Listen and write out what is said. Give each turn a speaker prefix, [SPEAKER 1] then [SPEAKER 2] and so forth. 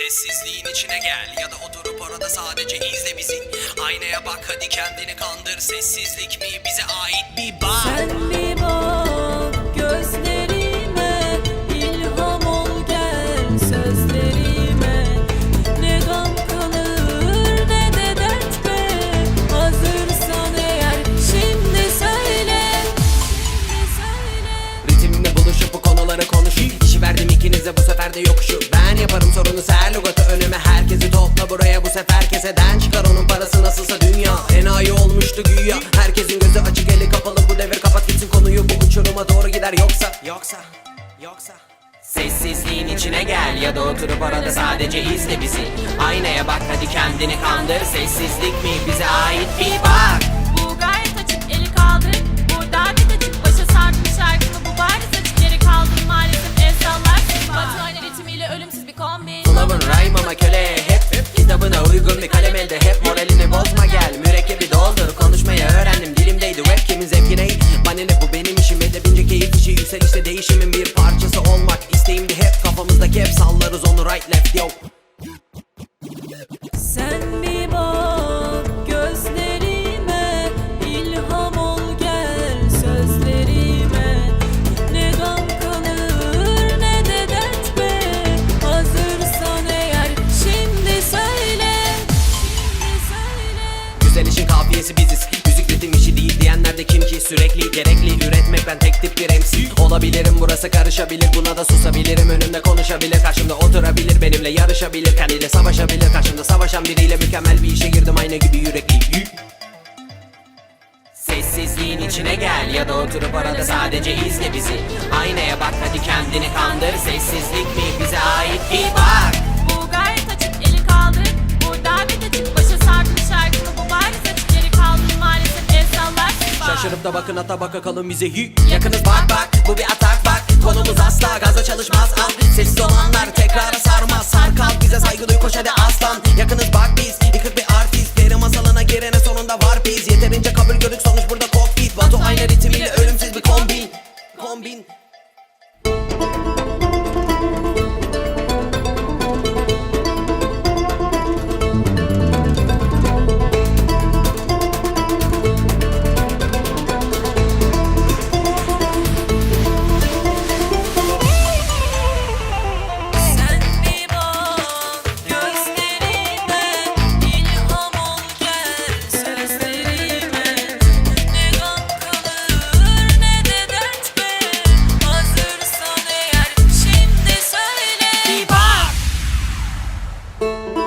[SPEAKER 1] Sessizliğin içine gel ya da oturup orada sadece izle bizi Aynaya bak hadi kendini kandır. Sessizlik mi bize ait bir bak.
[SPEAKER 2] Sen bir bak gözlerime? İlham ol gel sözlerime. Ne gam kalır ne de dert be Hazırsan eğer şimdi söyle. Şimdi söyle.
[SPEAKER 1] Ritimle buluşup bu konuları konuşun İşi verdim ikinize bu sefer de yokuşu yaparım sorunu ser lügatı önüme Herkesi topla buraya bu sefer keseden Çıkar onun parası nasılsa dünya. Enayi olmuştu güya. Herkesin gözü açık eli kapalı. Bu devir Kapat gitsin konuyu. Bu uçuruma doğru gider. Yoksa Yoksa Yoksa. Sessizliğin içine gel ya da oturup orada sadece izle bizi. Aynaya bak hadi kendini kandır. Sessizlik mi? Bize ait bir bak Rhyme ama köle. Hep Kitabına uygun bir kalem elde. Hep Moralini bozma gel. Mürekkebi doldur. Konuşmayı öğrendim. Dilimdeydi rap kimin zevki ney Bana ne bu benim işim. Edebince keyif işi. Yükselişte değişimin Ritim işi değil diyenler de kim ki? Sürekli gerekli üretmek ben tek tip bir MC Olabilirim burası karışabilir buna da susabilirim. Önümde konuşabilir karşımda oturabilir Benimle yarışabilir. Kendiyle savaşabilir Karşımda savaşan biriyle mükemmel bir işe girdim. Ayna gibi yürekli Sessizliğin içine gel ya da oturup orada sadece izle bizi. Aynaya bak hadi kendini kandır. Sessizlik mi bize ait bir bak
[SPEAKER 2] Şaşırıp da bakın ata baka kalın bize. Hi Yakınız bak bak. Bu bir atak bak. Konumuz asla gaza çalışmaz al.
[SPEAKER 1] Sessiz olanlar tekrara sarmaz. Sar kal bize saygı duy koş hadi aslan. Yakınız bak biz yıkık bir artist. Deri masalına girene sonunda var biz. Yeterince kabul gördük sonuç burada kokpit Batu aynı ritmiyle ölümsüz bir kombin. Kombin. Thank you.